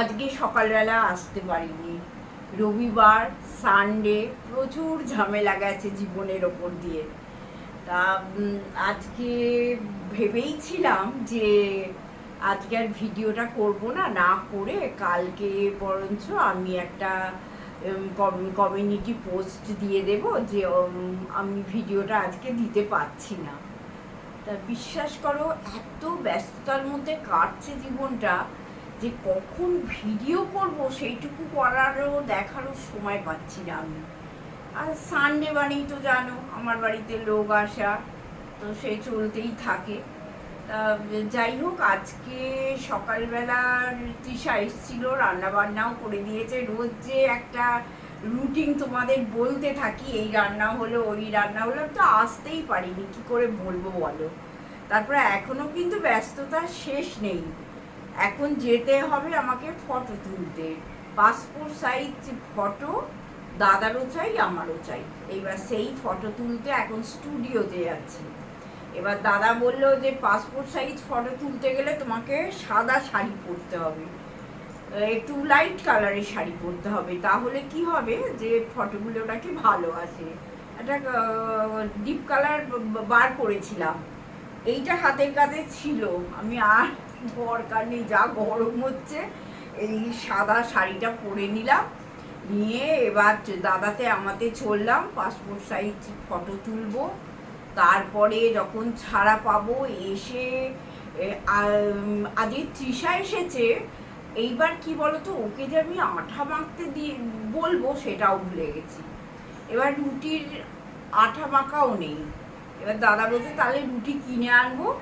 আজকে সকালবেলা আসতে পারিনি। রবিবার সানডে প্রচুর ঝামেলা গেছে জীবনের ওপর দিয়ে। তা আজকে ভেবেইছিলাম যে আজকে আর ভিডিওটা করব না না করে কালকে বরঞ্চ আমি একটা কমিউনিটি পোস্ট দিয়ে দেব যে আমি ভিডিওটা আজকে দিতে পারছি না। তা বিশ্বাস করো, এত ব্যস্ততার মধ্যে কাটছে জীবনটা। যে কখন ভিডিও করব সেইটুকু করারও দেখারও সময় পাচ্ছি না আমি। আর সানডে বাড়ি তো জানো, আমার বাড়িতে লোক আসা, তো সে চলতেই থাকে। যাই হোক, আজকে সকালবেলার তৃষা এসেছিল রান্না বান্নাও করে দিয়েছে। রোজ যে একটা রুটিন তোমাদের বলতে থাকি, এই রান্না হলো, ওই রান্না হলো তো আসতেই পারিনি। কি করে বলব বলো? তারপরে এখনও কিন্তু ব্যস্ততার শেষ নেই। এখন যেতে হবে আমাকে ফটো তুলতে। পাসপোর্ট সাইজ ফটো দাদারও চাই, আমারও চাই। এবার সেই ফটো তুলতে এখন স্টুডিওতে যাচ্ছি। এবার দাদা বলল যে পাসপোর্ট সাইজ ফটো তুলতে গেলে তোমাকে সাদা শাড়ি পরতে হবে। একটু লাইট কালারের শাড়ি পরতে হবে। তাহলে কি হবে যে ফটোগুলো নাকি ভালো আছে। একটা ডিপ কালার বার করেছিলাম। এইটা হাতের কাছে ছিল। আমি আর দরকার নেই, যা গরম হচ্ছে। এই সাদা শাড়িটা পরে নিলাম। নিয়ে এবার দাদাতে আমাতে চললাম পাসপোর্ট সাইজ ফটো তুলবো। তারপরে যখন ছাড়া পাবো, এসে আজকে তৃষা এসেছে। এইবার কি বলতো, ওকে যে আমি আঠা মাখতে দিয়ে, বলব সেটাও ভুলে গেছি। এবার রুটির আঠা মাখাও নেই। এবার দাদা বলছে, তাহলে রুটি কিনে আনব।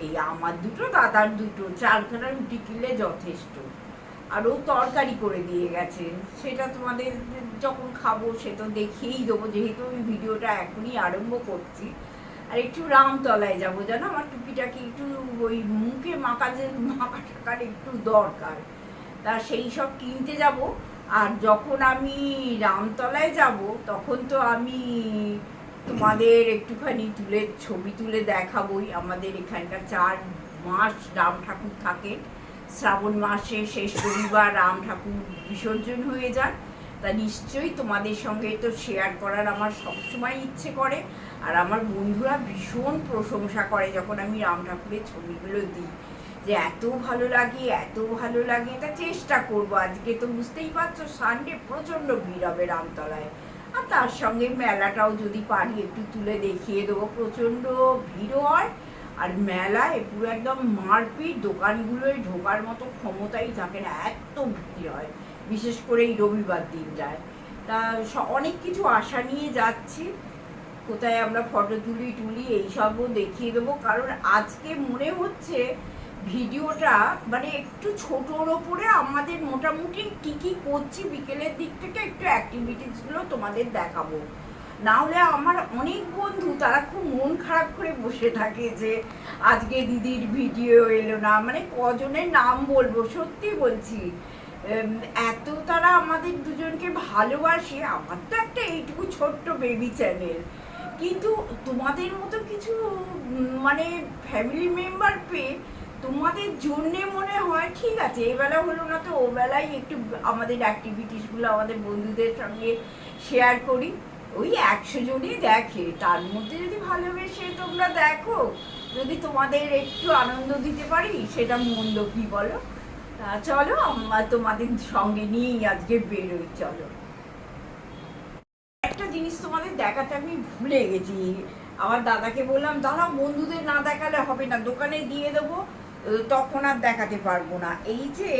এই আমার দুটো, দাদার দুটো, চারখানা রুটি কিনলে যথেষ্ট। আর ও তরকারি করে দিয়ে গেছে। সেটা তোমাদের যখন খাব, সে তো দেখিয়েই দেবো। যেহেতু আমি ভিডিওটা এখনই আরম্ভ করছি। আর একটু রামতলায় যাব, জানো? আমার টুপিটাকে একটু ওই মুখে মাখা যে, মাখা টাকার একটু দরকার। তা সেই সব কিনতে যাব। আর যখন আমি রামতলায় যাব, তখন তো আমি তোমাদের একটুখানি তুলে, ছবি তুলে দেখাবই। আমাদের এখানকার চার মাস রাম ঠাকুর থাকে। শ্রাবণ মাসে শেষ রবিবার রাম ঠাকুর বিসর্জন হয়ে যান তা নিশ্চয়ই তোমাদের সঙ্গে তো শেয়ার করার আমার সবসময় ইচ্ছে করে। আর আমার বন্ধুরা ভীষণ প্রশংসা করে যখন আমি রাম ঠাকুরের ছবিগুলো দিই। যে এত ভালো লাগে, এত ভালো লাগে। তা চেষ্টা করব। আজকে তো বুঝতেই পারছ সানডে প্রচণ্ড ভিড় হবে রামতলায়। আর তার সঙ্গে মেলাটাও যদি পারি, একটু তুলে দেখিয়ে দেবো। প্রচণ্ড ভিড় হয়, আর মেলায় পুরো একদম মারপিট, দোকানগুলোয় ঢোকার মতো ক্ষমতাই থাকে না, এত ভিড় হয়। বিশেষ করে এই রবিবার দিনটায় তা অনেক কিছু আশা নিয়ে যাচ্ছি। কোথায় আমরা ফটো তুলি, টুলি, এইসবও দেখিয়ে দেবো। কারণ আজকে মনে হচ্ছে ভিডিওটা মানে একটু ছোটোর ওপরে আমাদের মোটামুটি কী কী করছি বিকেলের দিক থেকে একটু অ্যাক্টিভিটিসগুলো তোমাদের দেখাবো। না হলে আমার অনেক বন্ধু তারা খুব মন খারাপ করে বসে থাকে যে, আজকে দিদির ভিডিও এলো না মানে কজনের নাম বলব, সত্যি বলছি। এত তারা আমাদের দুজনকে ভালোবাসে, আমার তো একটা এইটুকু ছোট্ট বেবি চ্যানেল কিন্তু তোমাদের মতো কিছু মানে ফ্যামিলি মেম্বার পেয়ে তোমাদের জন্যে মনে হয়, ঠিক আছে এই বেলা হলো না তো ও বেলায় একটু আমাদের অ্যাক্টিভিটিসগুলো আমাদের বন্ধুদের সঙ্গে শেয়ার করি। ওই একশো জনই দেখে, তার মধ্যে যদি ভালোবেসে তোমরা দেখো, যদি তোমাদের একটু আনন্দ দিতে পারি, সেটা মন্দ কি বলো? তা চলো, আমরা তোমাদের সঙ্গে নিয়েই আজকে বেরোই, চলো। একটা জিনিস তোমাদের দেখাতে আমি ভুলে গেছি। আমার দাদাকে বললাম, দাদা, বন্ধুদের না দেখালে হবে না, দোকানে দিয়ে দেবো। তখন আর দেখাতে পারব না। এই যে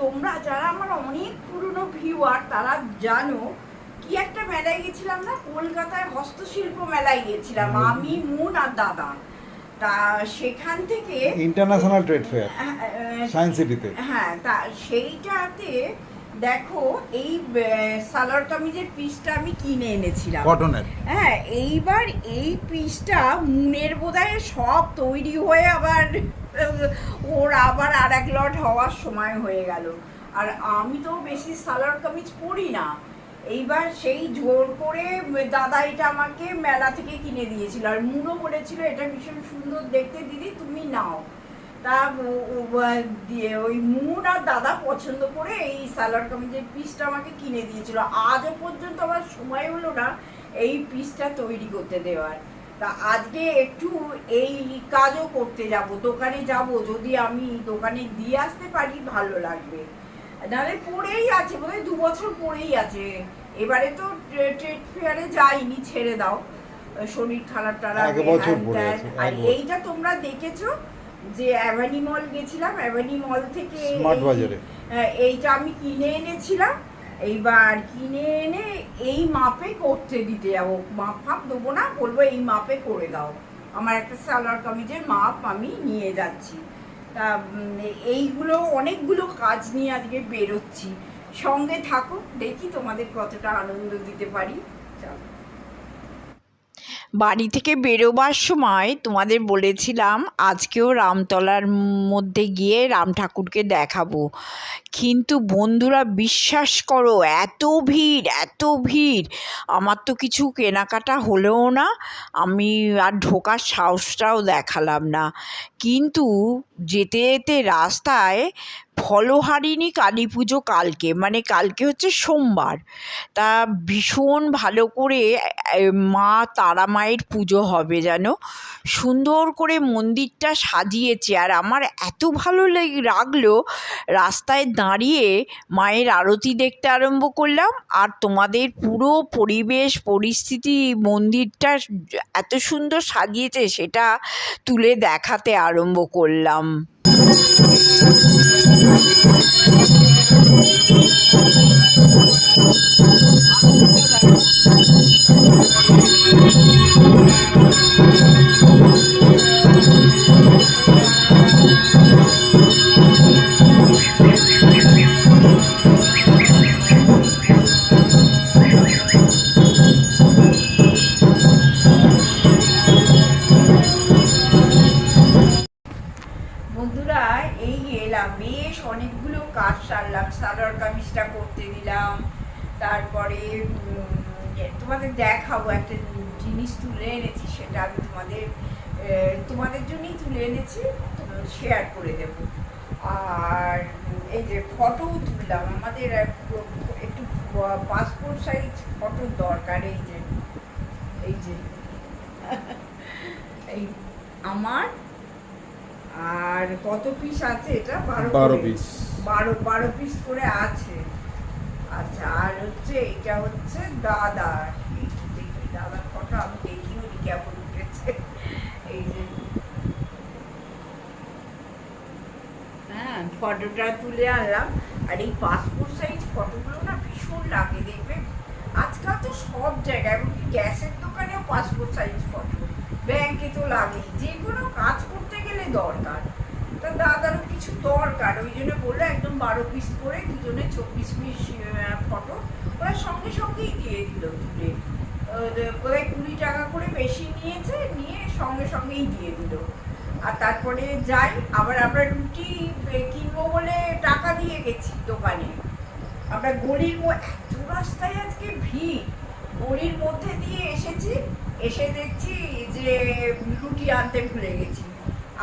তোমরা যারা আমার অনেক পুরনো ভিউয়ার তারা জানো কি একটা মেলায় গেছিলাম না? কলকাতায় হস্তশিল্প মেলায় গেছিলাম আমি মুন আর দাদা। তা সেখান থেকে ইন্টারন্যাশনাল ট্রেড ফেয়ার সায়েন্স সিটিতে হ্যাঁ তা সেইটাতে দেখো এই সালোয়ার কামিজের পিসটা আমি কিনে এনেছিলাম। কটনের হ্যাঁ এইবার এই পিসটা মুনের বোধহয় সব তৈরি হয়ে আবার ওর আবার আর এক লট হওয়ার সময় হয়ে গেল। আর আমি তো বেশি সালোয়ার কামিজ পরি না। এইবার সেই জোর করে দাদা এটা আমাকে মেলা থেকে কিনে দিয়েছিল। আর মুনও বলেছিল, এটা ভীষণ সুন্দর দেখতে, দিদি, তুমি নাও। তা দিয়ে ওই মুন আর দাদা পছন্দ করে এই সালোয়ার কামিজের পিসটা আমাকে কিনে দিয়েছিল। আজও পর্যন্ত আমার সময় হলো না এই পিসটা তৈরি করতে দেওয়ার। তা আজকে একটু এই কাজও করতে যাব দোকানে যাব যদি আমি দোকানে দিয়ে আসতে পারি ভালো লাগবে। নাহলে পড়েই আছে বোধহয় দু বছর পড়েই আছে। এবারে তো ট্রেড ফেয়ারে যাইনি ছেড়ে দাও। শরীর খারাপ এক আর এইটা তোমরা দেখেছ যে অ্যাভানি মল গেছিলাম অ্যাভানি মল থেকে এইটা আমি কিনে এনেছিলাম। এইবার কিনে এনে এই মাপে করতে দিতে যাব। মাপ ফাপ দেবো না, বলব এই মাপে করে দাও। আমার একটা সালোয়ার কামিজের মাপ আমি নিয়ে যাচ্ছি। তা এইগুলো অনেকগুলো কাজ নিয়ে আজকে বেরোচ্ছি। সঙ্গে থাকো দেখি তোমাদের কতটা আনন্দ দিতে পারি। বাড়ি থেকে বেরোবার সময় তোমাদের বলেছিলাম আজকেও রামতলার মধ্যে গিয়ে রাম ঠাকুরকে দেখাবো। কিন্তু বন্ধুরা বিশ্বাস করো, এত ভিড় এত ভিড়। আমার তো কিছু কেনাকাটা হলেও না, আমি আর ঢোকার সাহসটাও দেখালাম না। কিন্তু যেতে যেতে রাস্তায় ফলহারিণী কালী পুজো কালকে মানে কালকে হচ্ছে সোমবার। তা ভীষণ ভালো করে মা তারা মায়ের পুজো হবে যেন। সুন্দর করে মন্দিরটা সাজিয়েছে। আর আমার এত ভালো লেগে, লাগল রাস্তায় দাঁড়িয়ে মায়ের আরতি দেখতে আরম্ভ করলাম। আর তোমাদের পুরো পরিবেশ, পরিস্থিতি মন্দিরটা এত সুন্দর সাজিয়েছে, সেটা তুলে দেখাতে আরম্ভ করলাম। বন্ধুরা দেখাবো একটা জিনিস তুলে এনেছি সেটা আমি তোমাদের তোমাদের জন্যই তুলে এনেছি শেয়ার করে দেব আর এই যে ফটোও তুললাম আমাদের একটু পাসপোর্ট সাইজ ফটো দরকার এই যে এই যে এই আমার আর কত পিস আছে এটা? বারো বারো পিস। বারো বারো পিস করে আছে। আচ্ছা আর হচ্ছে এটা হচ্ছে দাদা এই যে দেখি দাদার ফটো, আমি দেখি উনি কেমন উঠেছে। এই যে। হ্যাঁ ফটোটা তুলে আনলাম, আর এই পাসপোর্ট সাইজ ফটোগুলো না ভীষণ লাগে, দেখবে? আজকাল তো সব জায়গায়, এমনকি গ্যাসের দোকানেও পাসপোর্ট সাইজ ফটো। ব্যাংকে তো লাগেই, যে কোনো কাজ করতে গেলে দরকার। তা দাদারও কিছু দরকার, ওই জন্য বলল একদম বারো পিস করে দুজনে চব্বিশ পিস ফটো ওরা সঙ্গে সঙ্গেই দিয়ে দিল তুলে বোধহয় কুড়ি টাকা করে বেশি নিয়েছে নিয়ে সঙ্গে সঙ্গেই দিয়ে দিল। আর তারপরে যাই আবার আমরা রুটি কিনবো বলে টাকা দিয়ে গেছি দোকানে। আমরা গলির এত রাস্তায় আজকে ভিড়। গলির মধ্যে দিয়ে এসেছি এসে দেখছি যে রুটি আনতে ভুলে গেছি।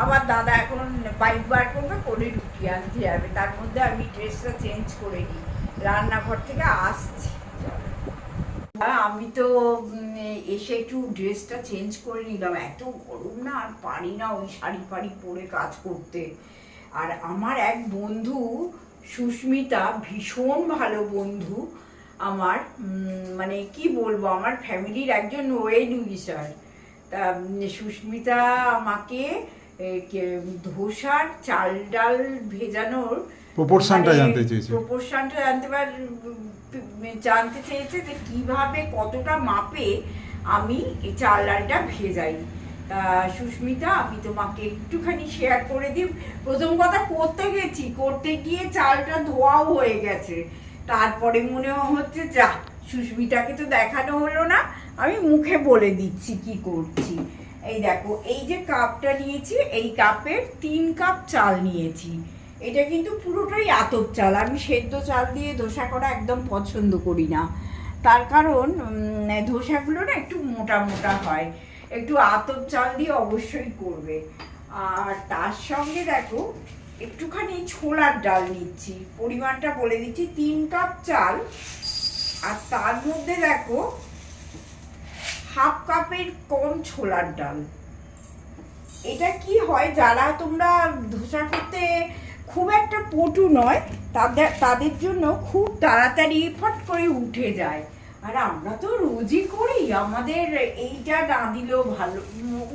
আবার দাদা এখন বাইক বার করবে করে রুটি আনতে যাবে। তার মধ্যে আমি ড্রেসটা চেঞ্জ করে নিই। রান্নাঘর থেকে আসছি। হ্যাঁ, আমি তো এসে একটু ড্রেসটা চেঞ্জ করে নিলাম। এত গরম না আর পারি না ওই শাড়ি ফাড়ি পরে কাজ করতে। আর আমার এক বন্ধু সুস্মিতা ভীষণ ভালো বন্ধু আমার মানে কি বলব আমার ফ্যামিলির একজন ওয়েল উইসার তা সুস্মিতা আমাকে ধোসার চাল ডাল ভেজানোর Proportion-টা জানতে চেয়েছে। প্রপোর্শনটা জানতে পার জানতে চেয়েছে যে কীভাবে, কতটা মাপে আমি এই চাল ডালটা ভেজাই। সুস্মিতা, আমি তোমাকে একটুখানি শেয়ার করে দিই। প্রথম কথা, করতে গেছি। করতে গিয়ে চালটা ধোয়াও হয়ে গেছে। তারপরে মনে হচ্ছে, যা, সুস্মিতাকে তো দেখানো হলো না। আমি মুখে বলে দিচ্ছি কি করছি। এই দেখো, এই যে কাপটা নিয়েছি, এই কাপের তিন কাপ চাল নিয়েছি। এটা কিন্তু পুরোটাই আতপ চাল। আমি সেদ্ধ চাল দিয়ে ধোসা করা একদম পছন্দ করি না। তার কারণ ধোসাগুলো না একটু মোটা মোটা হয়। একটু আতপ চাল দিয়ে অবশ্যই করবে। আর তার সঙ্গে দেখো, একটুখানি ছোলার ডাল নিচ্ছি। পরিমাণটা বলে দিচ্ছি, তিন কাপ চাল। আর তার মধ্যে দেখো, হাফ কাপের কম ছোলার ডাল। এটা কি হয়, যারা তোমরা ধোসা করতে খুব একটা পটু নয়, তাদের তাদের জন্য খুব তাড়াতাড়ি ফট করে উঠে যায়। আর আমরা তো রোজই করি, আমাদের এইটা না দিলেও ভালো,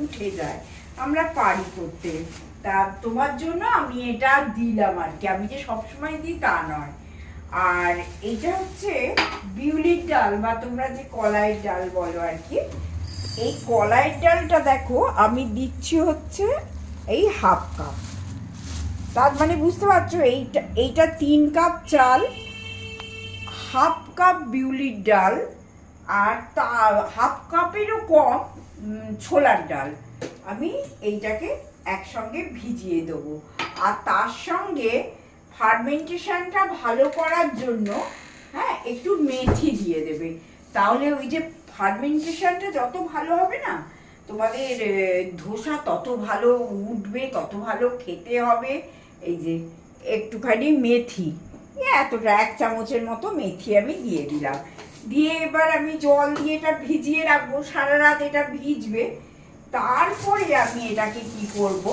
উঠে যায়। আমরা পারি করতে। তা তোমার জন্য আমি এটা দিলাম আর কি, আমি যে সবসময় দিই তা নয়। আর এটা হচ্ছে বিউলির ডাল বা তোমরা যে কলাইয়ের ডাল বলো আর কি, এই কলাইয়ের ডালটা দেখো, আমি দিচ্ছি হচ্ছে এই হাফ কাপ। তার মানে বুঝতে পারছ, এইটা এইটা তিন কাপ চাল, হাফ কাপ বিউলির ডাল, আর তা, হাফ কাপেরও কম ছোলার ডাল। আমি এইটাকে একসঙ্গে ভিজিয়ে দেবো। আর তার সঙ্গে ফার্মেন্টেশনটা ভালো করার জন্য হ্যাঁ একটু মেথি দিয়ে দেবে। তাহলে ওই যে ফার্মেন্টেশনটা যত ভালো হবে না তোমাদের ধোসা তত ভালো উঠবে, তত ভালো খেতে হবে। এই যে, একটুখানি মেথি। এতটা এক চামচের মতো মেথি আমি দিয়ে দিলাম। দিয়ে এবার আমি জল দিয়ে এটা ভিজিয়ে রাখব, সারা রাত এটা ভিজবে। তারপরে আমি এটাকে কি করব?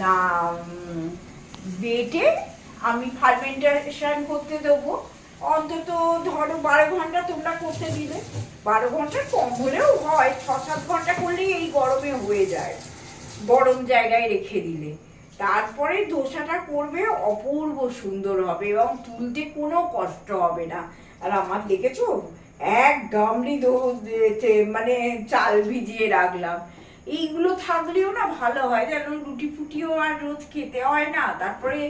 না বেটে আমি ফার্মেন্টেশন করতে দেবো। অন্তত ধরো বারো ঘণ্টা তোমরা করতে দিলে। বারো ঘণ্টা কম হলেও হয়, ছ, সাত ঘণ্টা করলেই এই গরমে হয়ে যায়। গরম জায়গায় রেখে দিলে। তারপরে ধোসাটা করবে, অপূর্ব সুন্দর হবে এবং তুলতে কোনো কষ্ট হবে না। আর আমার দেখেছ? এক গামলি মানে চাল ভিজিয়ে রাখলাম। এইগুলো থাকলেও না ভালো হয়, যেন রুটি ফুটিও আর রোজ খেতে হয় না। তারপরে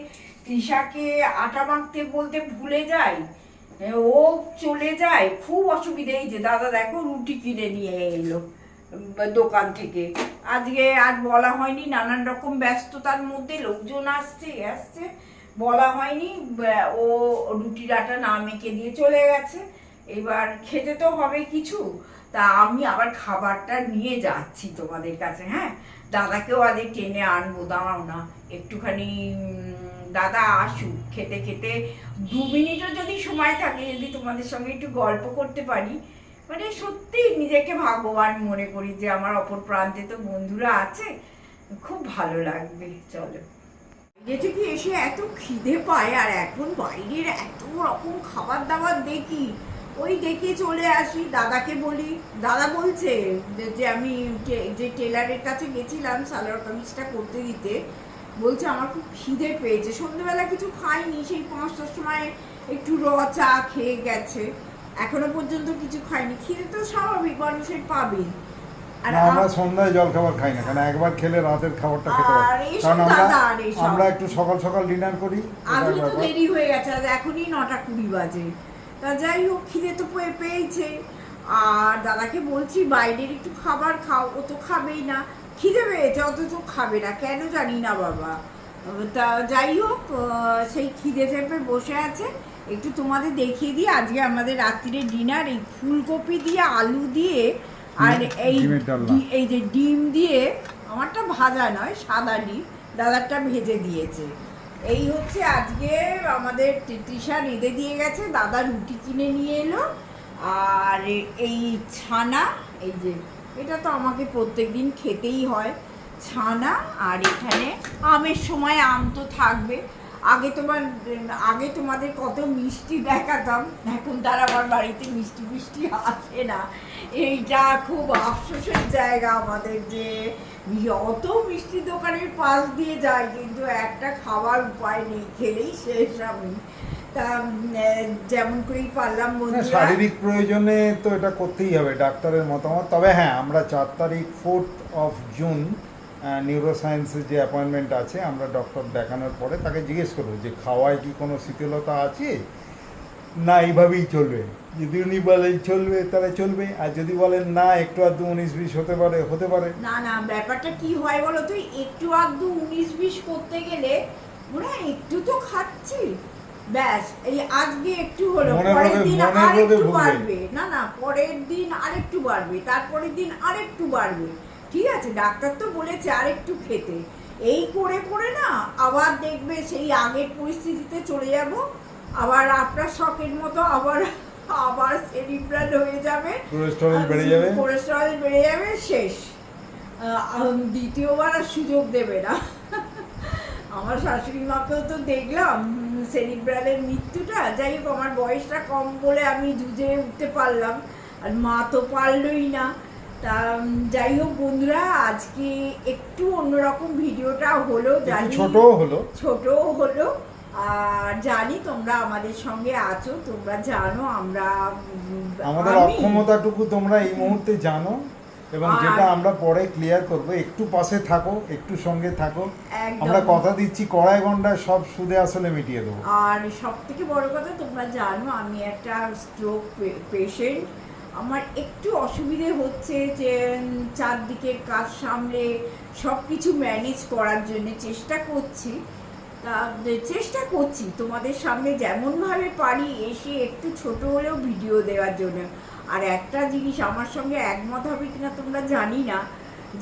তৃষাকে আটা মাখতে বলতে ভুলে যাই ও চলে যায়। খুব অসুবিধে যে, দাদা দেখো রুটি কিনে নিয়ে এলো দোকান থেকে। আজকে আর বলা হয়নি, নানান রকম ব্যস্ততার মধ্যে লোকজন আসছে আসছে। বলা হয়নি ও রুটির আটা না মেখে দিয়ে চলে গেছে। এবার খেতে তো হবে কিছু। তা আমি আবার খাবারটা নিয়ে যাচ্ছি তোমাদের কাছে হ্যাঁ? দাদাকেও আগে টেনে আনব, দাঁড়াও না। একটুখানি দাদা আসুক, খেতে খেতে দু মিনিটও যদি সময় থাকে, যদি তোমাদের সঙ্গে একটু গল্প করতে পারি। মানে সত্যি নিজেকে ভাগ্যবান মনে করি যে আমার অপর প্রান্তে তো বন্ধুরা আছে। খুব ভালো লাগবে, চলো। বাইরে থেকে এসে এত খিদে পায় আর এখন বাইরের এত রকম খাবার দাবার দেখি। ওই দেখে চলে আসি, দাদাকে বলি, দাদা বলছে যে আমি যে টেলারের কাছে গেছিলাম সালোয়ার কামিজটা করতে দিতে। বলছে আমার খুব খিদে পেয়েছে। সন্ধ্যেবেলা কিছু খাইনি সেই পাঁচটার সময় একটু র চা খেয়ে গেছে। এখনও পর্যন্ত কিছু খাইনি। খিদে তো স্বাভাবিক মানুষের পাবেই আমরা সন্ধ্যায় জল খাবার খাই না কারণ একবার খেলে রাতের খাবারটা খেতে পারি কারণ আমরা। আমরা একটু সকাল সকাল ডিনার করি এটাই তো দেরি হয়ে গেছে এখনই নটা কুড়ি বাজে। তা যাই হোক খিদে তো পেয়ে পেয়েছে। আর দাদাকে বলছি বাইরের একটু খাবার খাও ও তো খাবেই না। খিদে পেয়েছে অথচ খাবে না। কেন জানি না বাবা। তা যাই হোক সেই খিদে চেপে বসে আছে। একটু তোমাদের দেখিয়ে দিই আজকে আমাদের রাত্রিরে ডিনার এই ফুলকপি দিয়ে আলু দিয়ে আর এই এই যে ডিম দিয়ে আমারটা ভাজা নয় সাদা ডিম। দাদারটা ভেজে দিয়েছে। এই হচ্ছে আজকে আমাদের তৃষা রেঁধে দিয়ে গেছে দাদা রুটি কিনে নিয়ে এলো। আর এই ছানা এই যে এটা তো আমাকে প্রত্যেকদিন খেতেই হয়। ছানা আর এখানে আমের সময় আম তো থাকবে। আগে তোমার, আগে তোমাদের কত মিষ্টি দেখাতাম, এখন তার আমার বাড়িতে মিষ্টি মিষ্টি আসে না। এইটা খুব আফসোসের জায়গা আমাদের যে অত মিষ্টি দোকানের পাশ দিয়ে যায় কিন্তু একটা খাবার উপায় নেই, খেলেই শেষ আমি। তা যেমন করেই পারলাম শারীরিক প্রয়োজনে তো এটা করতেই হবে ডাক্তারের মতামত। তবে হ্যাঁ আমরা চার তারিখ ফোর্থ অফ জুন নিউরোসায়েন্সের যে অ্যাপয়েন্টমেন্ট আছে আমরা ডক্টর দেখানোর পরে তাকে জিজ্ঞেস করব যে খাওয়ায় কি কোনো শীতলতা আছে? না এইভাবেই চলবে। যদি উনি বলেন চলবে তাহলে চলবে। আর যদি বলেন না একটু আধটু উনিশ বিশ হতে পারে হতে পারে। না না ব্যাপারটা কি হয় বলো তো? একটু আধটু উনিশ বিশ করতে গেলে মনে একটু তো খাচ্ছি। ব্যাস এই আজকে একটু হলো পরের দিন আরেকটু ভুগবে। বাড়বে। না না পরের দিন আরেকটু বাড়বে তারপরের দিন আরেকটু বাড়বে। ঠিক আছে ডাক্তার তো বলেছে আরেকটু খেতে। এই করে করে না আবার দেখবে সেই আগের পরিস্থিতিতে চলে যাব আবার আপনার শখের মতো আবার আবার সেরিব্রাল হয়ে যাবে। কোলেস্টেরল বেড়ে যাবে। কোলেস্টেরল বেড়ে যাবে শেষ। দ্বিতীয়বার আর সুযোগ দেবে না। আমার শাশুড়ি মাকেও তো দেখলাম সেরিব্রালের মৃত্যুটা? যাই হোক আমার বয়সটা কম বলে আমি জুঝে উঠতে পারলাম। আর মা তো পারলই না। তা যাই হোক বন্ধুরা আজকে একটু অন্যরকম ভিডিওটা হলো জানি ছোটও হলো। ছোটও হলো। আর জানি তোমরা আমাদের সঙ্গে আছো তোমরা জানো আমরা আমাদের অক্ষমতাটুকু তোমরা এই মুহূর্তে জানো। এবং যেটা আমরা পরে ক্লিয়ার করব একটু পাশে থাকো একটু সঙ্গে থাকো। আমরা কথা দিচ্ছি কড়াই গন্ডায় সব সুদে আসলে মিটিয়ে দেবো। আর সব থেকে বড় কথা তোমরা জানো আমি একটা স্ট্রোক পেশেন্ট আমার একটু অসুবিধে হচ্ছে যে উম, চারদিকের কাজ সামলে সব কিছু ম্যানেজ করার জন্য চেষ্টা করছি। তা চেষ্টা করছি। তোমাদের সামনে যেমনভাবে পারি এসে একটু ছোট হলেও ভিডিও দেওয়ার জন্য। আর একটা জিনিস আমার সঙ্গে একমত হবে কিনা তোমরা জানি না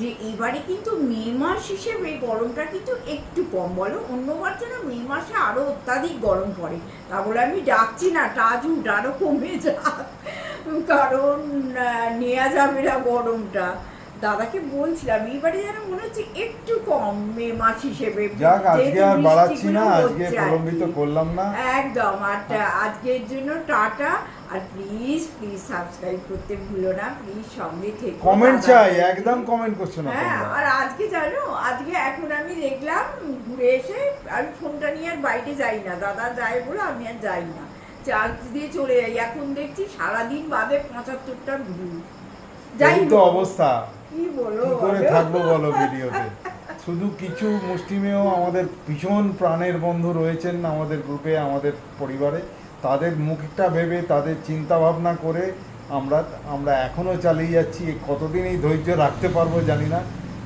যে এবারে কিন্তু মে মাস হিসেবে গরমটা কিন্তু একটু কম বলো। অন্যবার যেন মে মাসে আরও অত্যাধিক গরম পড়ে। তা বলে আমি ডাকছি না টাজুট আরও কমে যাক কারণ নেওয়া যাবে না গরমটা। দাদাকে বলছিলাম এবারে যেন মনে হচ্ছে একটু কম মে মাস হিসেবে। যাক আজকে আর বাড়াচ্ছি না আজকে প্রলম্বিত করলাম না। একদম আর আজকের জন্য টাটা। আর প্লিজ প্লিজ সাবস্ক্রাইব করতে ভুলো না প্লিজ সঙ্গে থেকে কমেন্ট চাই একদম কমেন্ট করছ না হ্যাঁ আর আজকে জানো আজকে এখন আমি দেখলাম ঘুরে এসে আমি ফোনটা নিয়ে আর বাইরে যাই না। দাদা যায় বলে আমি আর যাই না। চার্জ দিয়ে চলে যাই। এখন দেখছি সারাদিন বাদে পঁচাত্তরটা ভিউ যাই তো অবস্থা। কি বলো করে থাকব বলো ভিডিওতে? শুধু কিছু মুষ্টিমেয় আমাদের ভীষণ প্রাণের বন্ধু রয়েছেন আমাদের গ্রুপে আমাদের পরিবারে। তাদের মুখটা ভেবে তাদের চিন্তা ভাবনা করে আমরা আমরা এখনও চালিয়ে যাচ্ছি। কতদিন এই ধৈর্য রাখতে পারব জানি না।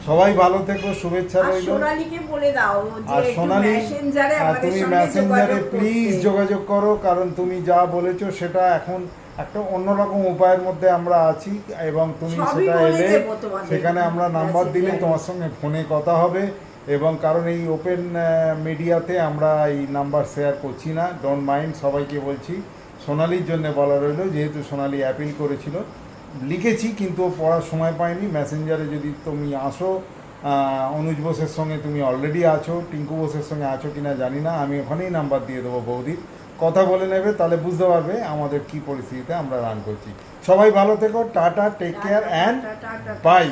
সবাই ভালো থেকো শুভেচ্ছা রইল। আর সোনালি আর তুমি সঙ্গে মেসেঞ্জারে প্লিজ যোগাযোগ করো কারণ তুমি যা বলেছ সেটা এখন একটা অন্যরকম উপায়ের মধ্যে আমরা আছি এবং তুমি সেটা এলে সেখানে আমরা নাম্বার দিলে তোমার সঙ্গে ফোনে কথা হবে। এবং কারণ এই ওপেন মিডিয়াতে আমরা এই নাম্বার শেয়ার করছি না। ডোন্ট মাইন্ড সবাইকে বলছি। সোনালির জন্য বলা রইল যেহেতু সোনালি অ্যাপিল করেছিল। লিখেছি কিন্তু পড়ার সময় পাইনি। মেসেঞ্জারে যদি তুমি আসো অনুজ বোসের সঙ্গে তুমি অলরেডি আছো টিঙ্কু বোসের সঙ্গে আছো কি না জানি না। আমি ওখানেই নাম্বার দিয়ে দেবো বৌদির। কথা বলে নেবে তাহলে বুঝতে পারবে আমাদের কি পরিস্থিতিতে আমরা রান করছি। সবাই ভালো থেকো tata take care and bye.